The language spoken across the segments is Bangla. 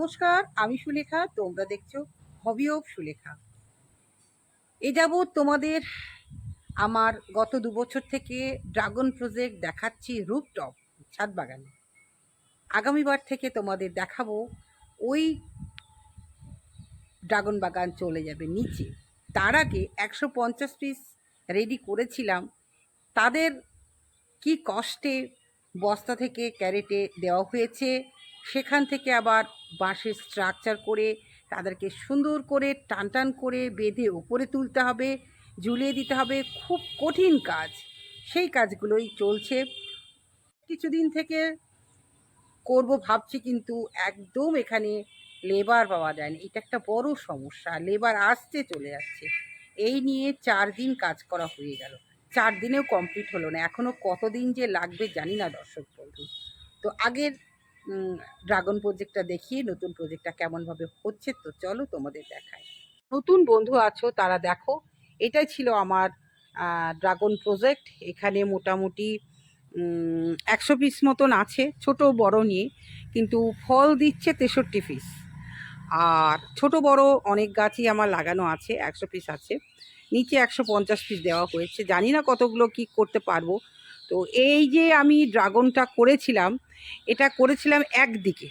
নমস্কার, আমি সুলেখা, তোমরা দেখছ হবি অফ সুলেখা। এ যাবৎ তোমাদের আমার গত দু বছর থেকে ড্রাগন প্রজেক্ট দেখাচ্ছি রুপটপ ছাদ বাগানে। আগামীবার থেকে তোমাদের দেখাবো ওই ড্রাগন বাগান চলে যাবে নিচে। তার আগে একশো পঞ্চাশ পিস রেডি করেছিলাম। তাদের কি কষ্টে বস্তা থেকে ক্যারেটে দেওয়া হয়েছে? সেখান থেকে আবার বাঁশের স্ট্রাকচার করে তাদেরকে সুন্দর করে টান টান করে বেঁধে উপরে তুলতে হবে, ঝুলিয়ে দিতে হবে। খুব কঠিন কাজ। সেই কাজগুলোই চলছে। কিছুদিন থেকে করব ভাবছি কিন্তু একদম এখানে লেবার পাওয়া যায় না এটা একটা বড় সমস্যা। লেবার আসতে চলে যাচ্ছে। এই নিয়ে চার দিন কাজ করা হয়ে গেল। চার দিনেও কমপ্লিট হলো না। এখনও কতদিন যে লাগবে জানি না দর্শক বন্ধু। তো আগের ড্রাগন প্রজেক্টটা দেখিয়ে নতুন প্রজেক্টটা কেমনভাবে হচ্ছে, তো চলো তোমাদের দেখাই। নতুন বন্ধু আছো, তারা দেখো, এটাই ছিল আমার ড্রাগন প্রজেক্ট এখানে মোটামুটি একশো পিস মতন আছে, ছোট বড় নিয়ে, কিন্তু ফল দিচ্ছে তেষট্টি পিস আর ছোট বড় অনেক গাছই আমার লাগানো আছে, একশো পিস আছে। নিচে একশো পঞ্চাশ পিস দেওয়া হয়েছে। জানি না কতগুলো কি করতে পারব। তো এই যে আমি ড্রাগনটা করেছিলাম, এটা করেছিলাম একদিকে।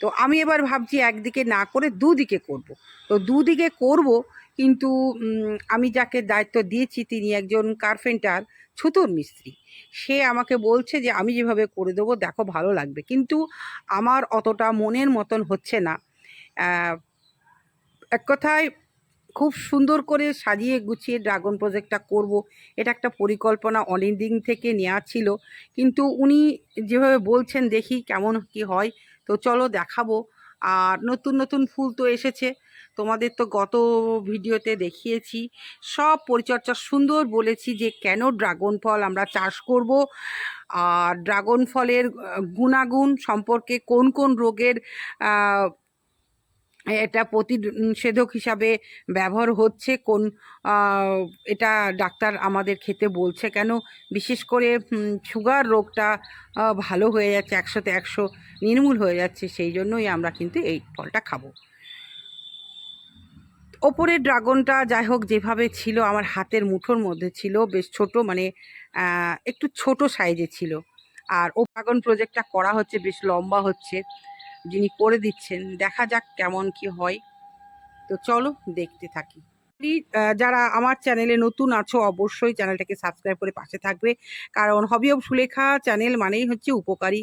তো আমি এবার ভাবছি একদিকে না করে দুদিকে করব। তো দুদিকে করব কিন্তু আমি যাকে দায়িত্ব দিয়েছি তিনি একজন কার্পেন্টার, ছুতোর মিস্ত্রি। সে আমাকে বলছে যে, আমি যেভাবে করে দেবো, দেখো ভালো লাগবে। কিন্তু আমার অতটা মনের মতন হচ্ছে না। এক কথায় খুব সুন্দর করে সাজিয়ে গুছিয়ে ড্রাগন প্রজেক্টটা করব। এটা একটা পরিকল্পনা অনেক দিন থেকে নেওয়া ছিল। কিন্তু উনি যেভাবে বলছেন, দেখি কেমন কি হয়। তো চলো দেখাবো। আর নতুন নতুন ফুল তো এসেছে। তোমাদের তো গত ভিডিওতে দেখিয়েছি। সব পরিচর্যা সুন্দর বলেছি যে কেন ড্রাগন ফল আমরা চাষ করব। আর ড্রাগন ফলের গুণাগুণ সম্পর্কে কোন কোন রোগের এটা প্রতিষেধক হিসাবে ব্যবহার হচ্ছে। কোন এটা ডাক্তার আমাদের খেতে বলছে কেন? বিশেষ করে সুগার রোগটা ভালো হয়ে যাচ্ছে, একশোতে একশো নির্মূল হয়ে যাচ্ছে, সেই জন্যই আমরা কিন্তু এই ফলটা খাব। ওপরের ড্রাগনটা যাই হোক, যেভাবে ছিল, আমার হাতের মুঠোর মধ্যে ছিল, বেশ ছোট মানে একটু ছোট সাইজে ছিল। আর ও ড্রাগন প্রজেক্টটা করা হচ্ছে, বেশ লম্বা হচ্ছে। যিনি করে দিচ্ছেন, দেখা যাক কেমন কি হয়। তো চলো দেখতে থাকি। যারা আমার চ্যানেলে নতুন আছো, অবশ্যই চ্যানেলটাকে সাবস্ক্রাইব করে পাশে থাকবে। কারণ হবি অব সুলেখা চ্যানেল মানেই হচ্ছে উপকারী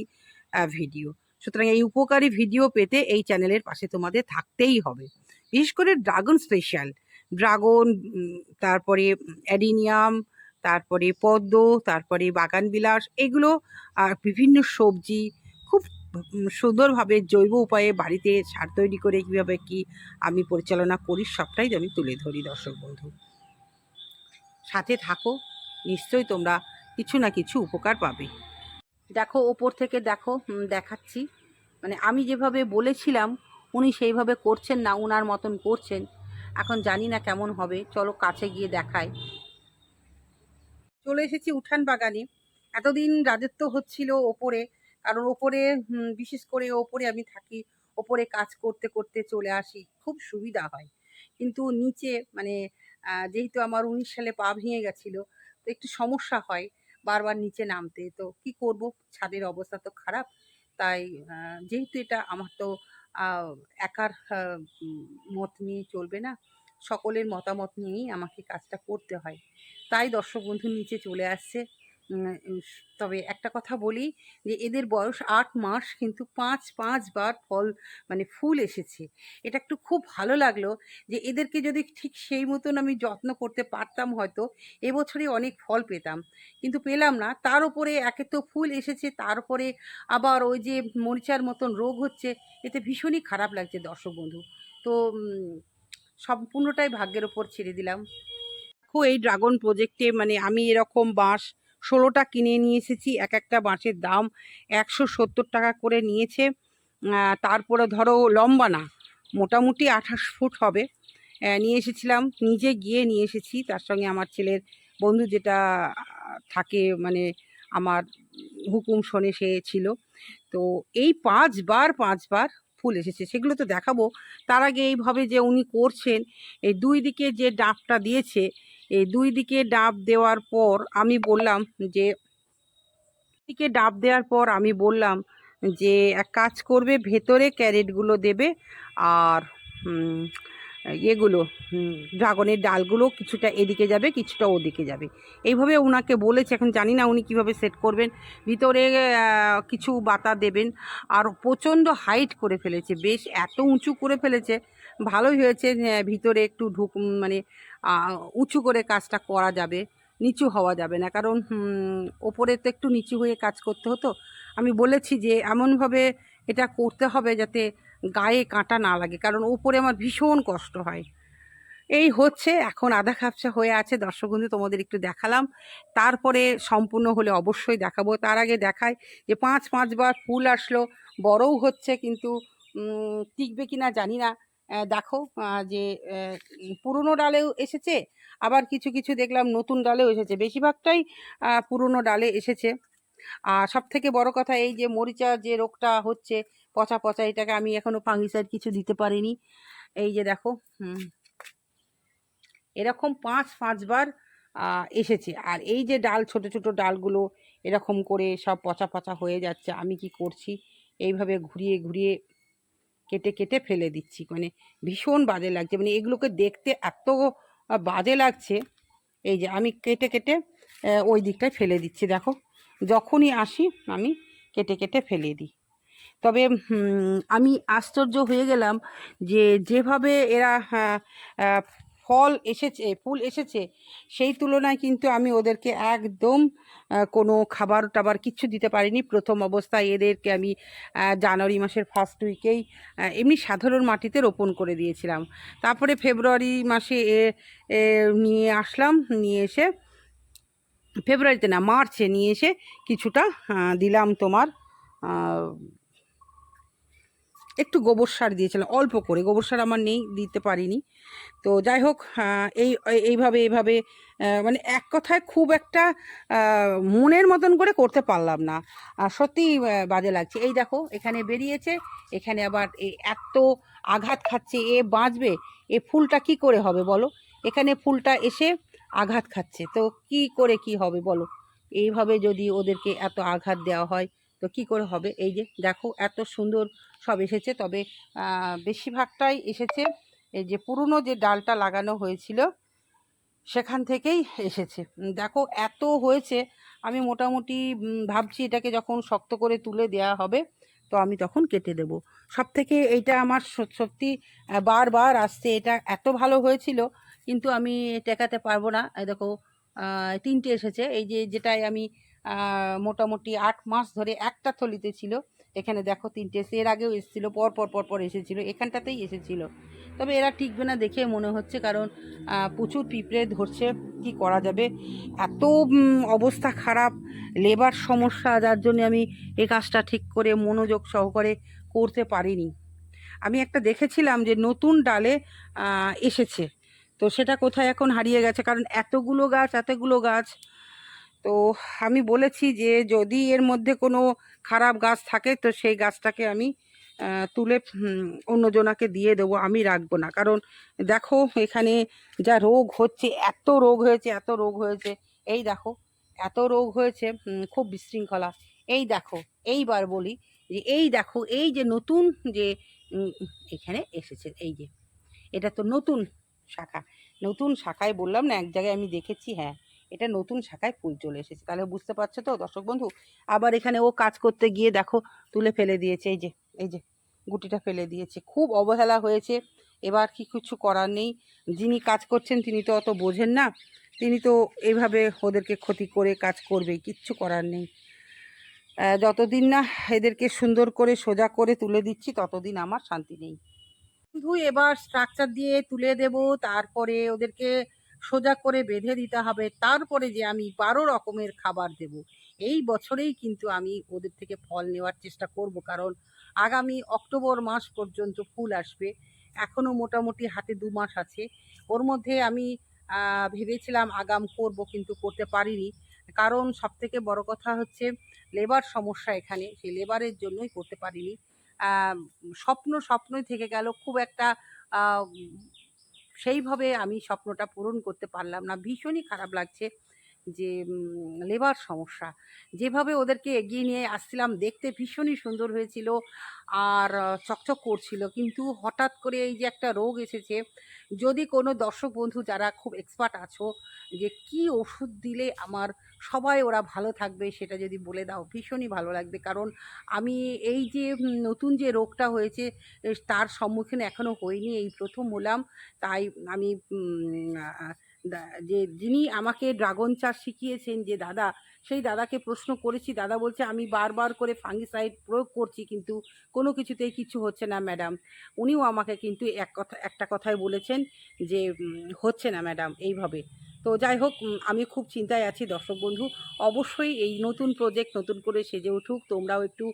ভিডিও। সুতরাং এই উপকারী ভিডিও পেতে এই চ্যানেলের পাশে তোমাদের থাকতেই হবে। বিশেষ করে ড্রাগন স্পেশাল। ড্রাগন তারপরে অ্যাডিনিয়াম, তারপরে পদ্ম, তারপরে বাগান বিলাস এগুলো আর বিভিন্ন সবজি সুন্দরভাবে জৈব উপায়ে বাড়িতে সার তৈরি করে কীভাবে কি আমি পরিচালনা করি সবটাই আমি তুলে ধরি, দর্শক বন্ধু। সাথে থাকো, নিশ্চয়ই তোমরা কিছু না কিছু উপকার পাবে। দেখো, ওপর থেকে দেখো দেখাচ্ছি। মানে আমি যেভাবে বলেছিলাম, উনি সেইভাবে করছেন না, উনার মতন করছেন। এখন জানি না কেমন হবে, চলো কাছে গিয়ে দেখায় চলে এসেছি উঠান বাগানে। এতদিন রাজত্ব হচ্ছিল ওপরে কারণ ওপরে বিশেষ করে ওপরে আমি থাকি, ওপরে কাজ করতে করতে চলে আসি, খুব সুবিধা হয়। কিন্তু নিচে মানে যেহেতু আমার উনিশ সালে পা ভেঙে গেছিল, তো একটু সমস্যা হয় বারবার নিচে নামতে। তো কি করব? ছাদের অবস্থা তো খারাপ, তাই যেহেতু এটা আমার তো একার মত নিয়ে চলবে না, সকলের মতামত নিয়েই আমাকে কাজটা করতে হয়। তাই দর্শক বন্ধু নিচে চলে আসছে। তবে একটা কথা বলি যে এদের বয়স আট মাস, কিন্তু পাঁচ, পাঁচবার ফল মানে ফুল এসেছে। এটা একটু খুব ভালো লাগল যে এদেরকে যদি ঠিক সেই মতন আমি যত্ন করতে পারতাম হয়তো এবছরে অনেক ফল পেতাম। কিন্তু পেলাম না, তার উপরে একে তো ফুল এসেছে তারপরে আবার ওই যে মরিচার মতন রোগ হচ্ছে, এতে ভীষণই খারাপ লাগছে দর্শক বন্ধু। তো সম্পূর্ণটাই ভাগ্যের ওপর ছেড়ে দিলাম। দেখো, এই ড্রাগন প্রজেক্টে মানে আমি এরকম বাঁশ ষোলোটা কিনে নিয়ে এসেছি এক একটা বাঁশের দাম একশো সত্তর টাকা করে নিয়েছে। তারপরে ধরো লম্বা না, মোটামুটি আঠাশ ফুট হবে। নিয়ে এসেছিলাম, নিজে গিয়ে নিয়ে এসেছি। তার সঙ্গে আমার ছেলের বন্ধু যেটা থাকে মানে আমার হুকুম শোনে সে ছিল। তো এই পাঁচবার পাঁচবার ফুল এসেছে, সেগুলো তো দেখাবো। তার আগে এইভাবে যে উনি করছেন, এই দুই দিকে যে ডাবটা দিয়েছে, এই দুই দিকে ডাব দেওয়ার পর আমি বললাম যে দিকে ডাব দেওয়ার পর আমি বললাম যে, এক কাজ করবে, ভেতরে ক্যারেটগুলো দেবে আর ইয়েগুলো ড্রাগনের ডালগুলো কিছুটা এদিকে যাবে, কিছুটা ওদিকে যাবে। এইভাবে ওনাকে বলেছে, এখন জানি না উনি কীভাবে সেট করবেন। ভিতরে কিছু বাতা দেবেন আর প্রচণ্ড হাইট করে ফেলেছে, বেশ এত উঁচু করে ফেলেছে। ভালোই হয়েছে ভিতরে একটু ঢুক মানে উঁচু করে কাজটা করা যাবে, নিচু হওয়া যাবে না। কারণ ওপরে তো একটু নিচু হয়ে কাজ করতে হতো। আমি বলেছি যে, এমনভাবে এটা করতে হবে যাতে গায়ে কাঁটা না লাগে, কারণ ওপরে আমার ভীষণ কষ্ট হয়। এই হচ্ছে এখন আধা খাপসা হয়ে আছে, দর্শক বন্ধু তোমাদের একটু দেখালাম। তারপরে সম্পূর্ণ হলে অবশ্যই দেখাবো। তার আগে দেখায় যে পাঁচ পাঁচবার ফুল আসলো, বড়ও হচ্ছে কিন্তু টিকবে কি না জানি না। দেখো যে পুরনো ডালেও এসেছে, আবার কিছু কিছু দেখলাম নতুন ডালেও এসেছে। বেশিরভাগটাই পুরনো ডালে এসেছে। আর সব থেকে বড় কথা এই যে মরিচা যে রোগটা হচ্ছে, পচা পচা, এটাকে আমি এখনও ফাঙ্গিসাইড কিছু দিতে পারিনি। এই যে দেখো, হুম। এরকম পাঁচ পাঁচবার এসেছে। আর এই যে ডাল, ছোট ছোট ডালগুলো এরকম করে সব পচা পচা হয়ে যাচ্ছে, আমি কি করছি? এইভাবে ঘুরিয়ে ঘুরিয়ে কেটে কেটে ফেলে দিচ্ছি। মানে ভীষণ বাজে লাগছে। মানে এগুলোকে দেখতে এত বাজে লাগছে। এই যে আমি কেটে কেটে ওই দিকটায় ফেলে দিচ্ছি। দেখো যখনই আসি আমি কেটে কেটে ফেলে দিই। তবে আমি আশ্চর্য হয়ে গেলাম যে যেভাবে এরা হ্যাঁ, ফল এসেছে ফুল এসেছে সেই তুলনায় কিন্তু আমি ওদেরকে একদম কোনো খাবার টাবার কিচ্ছু দিতে পারিনি। প্রথম অবস্থায় এদেরকে আমি জানুয়ারি মাসের ফার্স্ট উইকেই এমনি সাধারণ মাটিতে রোপণ করে দিয়েছিলাম। তারপরে ফেব্রুয়ারি মাসে এ এ নিয়ে আসলাম নিয়ে এসে ফেব্রুয়ারিতে না, মার্চে নিয়ে এসে কিছুটা দিলাম তোমার একটু গোবর সার দিয়েছিলাম, অল্প করে, গোবর সার আমার নেই, দিতে পারিনি। তো যাই হোক এই এই- এইভাবে এইভাবে মানে এক কথায় খুব একটা মনের মতন করে করতে পারলাম না। আর সত্যি বাজে লাগছে। এই দেখো, এখানে বেরিয়েছে, এখানে আবার এত আঘাত খাচ্ছে, এ বাঁচবে, এ ফুলটা কি করে হবে বলো? এখানে ফুলটা এসে আঘাত খাচ্ছে। তো কি করে কি হবে বলো? এইভাবে যদি ওদেরকে এত আঘাত দেওয়া হয়, তো কি করে হবে? এই যে দেখো এত সুন্দর সব এসেছে। তবে বেশিরভাগটাই এসেছে এই যে পুরনো যে ডালটা লাগানো হয়েছিল, সেখান থেকেই এসেছে। দেখো এত হয়েছে, আমি মোটামুটি ভাবছি এটাকে যখন শক্ত করে তুলে দেওয়া হবে, তো আমি তখন কেটে দেব। সব থেকে এইটা আমার সত্যি বারবার আসছে। এটা এত ভালো হয়েছিল কিন্তু আমি টেকাতে পারব না। দেখো তিনটে এসেছে। এই যে যেটাই আমি মোটামুটি আট মাস ধরে একটা থলিতে ছিল, এখানে দেখো তিনটে এসে এর আগেও এসেছিল, পর পর পর পর এসেছিল। এখানটাতেই এসেছিল। তবে এরা টিকবে না দেখে মনে হচ্ছে, কারণ প্রচুর পিঁপড়ে ধরছে, কি করা যাবে? এত অবস্থা খারাপ, লেবার সমস্যা, যার জন্য আমি এই কাজটা ঠিক করে, মনোযোগ সহকারে করতে পারিনি। আমি একটা দেখেছিলাম যে নতুন ডালে এসেছে। তো সেটা কোথায় এখন হারিয়ে গেছে? কারণ এতগুলো গাছ এতগুলো গাছ। তো আমি বলেছি যে যদি এর মধ্যে কোনো খারাপ গাছ থাকে, তো সেই গাছটাকে আমি তুলে অন্যজনাকে দিয়ে দেবো, আমি রাখব না। কারণ দেখো এখানে যা রোগ হচ্ছে, এত রোগ হয়েছে, এত রোগ হয়েছে। এই দেখো, এত রোগ হয়েছে খুব বিশৃঙ্খলা। এই দেখো, এইবার বলি যে এই দেখো, এই যে নতুন যে এখানে এসেছে, এই যে, এটা তো নতুন শাখা। নতুন শাখায় বললাম না, এক জায়গায় আমি দেখেছি হ্যাঁ এটা নতুন শাখায় ফুল চলে এসেছে। তাহলে বুঝতে পারছ তো, দর্শক বন্ধু? আবার এখানে ও কাজ করতে গিয়ে দেখো, তুলে ফেলে দিয়েছে, এই যে এই যে, গুটিটা ফেলে দিয়েছে। খুব অবহেলা হয়েছে, এবার কি কিছু করার নেই। যিনি কাজ করছেন, তিনি তো অত বোঝেন না, তিনি তো এইভাবে ওদেরকে ক্ষতি করে কাজ করবেই, কিচ্ছু করার নেই। যতদিন না এদেরকে সুন্দর করে সোজা করে তুলে দিচ্ছি, ততদিন আমার শান্তি নেই। শুধু এবার স্ট্রাকচার দিয়ে তুলে দেব, তারপরে ওদেরকে সোজা করে বেঁধে দিতে হবে, তারপরে যে আমি বারো রকমের খাবার দেব। এই বছরেই কিন্তু আমি ওদের থেকে ফল নেওয়ার চেষ্টা করব, কারণ আগামী অক্টোবর মাস পর্যন্ত ফুল আসবে। এখনও মোটামুটি হাতে দু মাস আছে। ওর মধ্যে আমি ভেবেছিলাম আগাম করব, কিন্তু করতে পারিনি। কারণ সবথেকে বড় কথা হচ্ছে, লেবার সমস্যা এখানে। সেই লেবারের জন্যই করতে পারিনি। স্বপ্ন স্বপ্নই থেকে গেল। খুব একটা সেইভাবে আমি স্বপ্নটা পূরণ করতে পারলাম না। ভীষণই খারাপ লাগছে। যে লেবার সমস্যা। যেভাবে ওদেরকে এগিয়ে নিয়ে আসছিলাম, দেখতে ভীষণই সুন্দর হয়েছিল আর চকচক করছিল। কিন্তু হঠাৎ করে এই যে একটা রোগ এসেছে, যদি কোনো দর্শক বন্ধু যারা খুব এক্সপার্ট আছো, যে কি ওষুধ দিলে আমার সবাই ওরা ভালো থাকবে, সেটা যদি বলে দাও, ভীষণই ভালো লাগবে। কারণ আমি এই যে নতুন যে রোগটা হয়েছে তার সম্মুখীন এখনও হইনি, এই প্রথম হলাম। তাই আমি যে যিনি আমাকে ড্রাগন চাষ শিখিয়েছেন, যে দাদা, সেই দাদাকে প্রশ্ন করেছি। দাদা বলছে, আমি বারবার করে ফাঙ্গিসাইড প্রয়োগ করছি, কিন্তু কোনো কিছুতেই কিছু হচ্ছে না ম্যাডাম উনিও আমাকে কিন্তু এক কথা, একটা কথাই বলেছেন যে হচ্ছে না ম্যাডাম এইভাবে। তো যাই হোক আমি খুব চিন্তায় আছি দর্শক বন্ধু। অবশ্যই এই নতুন প্রজেক্ট নতুন করে সেজে উঠুক। তোমরাও একটু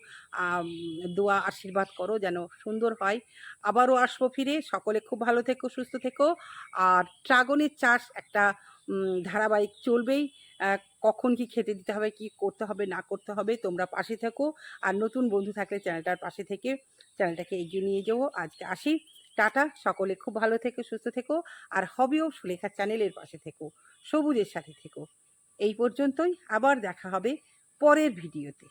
দোয়া আশীর্বাদ করো যেন সুন্দর হয়। আবারও আসব ফিরে। সকলে খুব ভালো থেকো, সুস্থ থেকো। আর ড্রাগনের চাষ একটা ধারাবাহিক চলবেই। কখন কি খেতে দিতে হবে, কি করতে হবে, না করতে হবে, তোমরা পাশে থেকো। আর নতুন বন্ধু থাকলে চ্যানেলটার পাশে থেকে চ্যানেলটাকে এগিয়ে নিয়ে যাব আজকে আসি। টাটা, সকলে খুব ভালো থেকো, সুস্থ থেকো, আর হবিও সুলেখা চ্যানেলের পাশে থেকো, সবুজের সাথে থেকো। এই পর্যন্তই, আবার দেখা হবে পরের ভিডিওতে।